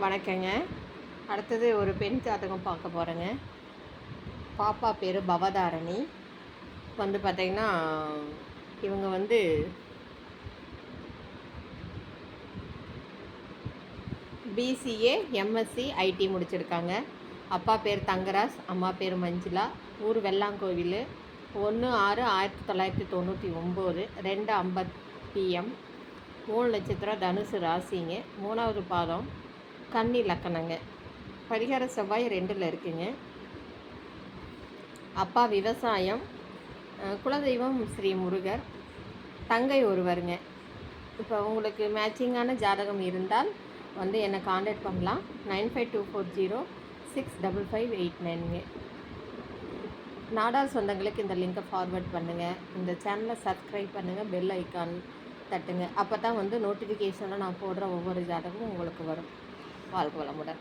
வணக்கங்க. அடுத்தது ஒரு பெண் ஜாதகம் பார்க்க போகிறேங்க பாப்பா பேர் பவதாரணி. வந்து பார்த்திங்கன்னா இவங்க வந்து பிசிஏ எம்எஸ்சி ஐடி முடிச்சிருக்காங்க. அப்பா பேர் தங்கராஜ் அம்மா பேர் மஞ்சுளா. ஊர் வெள்ளாங்கோவில். ஒன்று ஆறு ஆயிரத்தி தொள்ளாயிரத்தி தொண்ணூற்றி ஒம்பது ரெண்டு ஐம்பத்தி பிஎம் மூணு நட்சத்திரம் தனுசு ராசிங்க. மூணாவது பாதம் கன்னி லக்கணங்க பரிகார செவ்வாய் ரெண்டில் இருக்குங்க. அப்பா விவசாயம் குலதெய்வம் ஸ்ரீ முருகர் தங்கை ஒருவருங்க. இப்போ உங்களுக்கு மேட்சிங்கான ஜாதகம் இருந்தால் வந்து என்னை காண்டாக்ட் பண்ணலாம். Nine five two four zero six double five eight நைனுங்க. Nadar சொந்தங்களுக்கு இந்த லிங்கை ஃபார்வர்ட் பண்ணுங்கள் இந்த சேனலை சப்ஸ்கிரைப் பண்ணுங்கள் பெல் ஐக்கான் தட்டுங்க. அப்போ தான் வந்து நோட்டிஃபிகேஷனில் நான் போடுற ஒவ்வொரு ஜாதகமும் உங்களுக்கு வரும். வாழ்க வளமுடன்.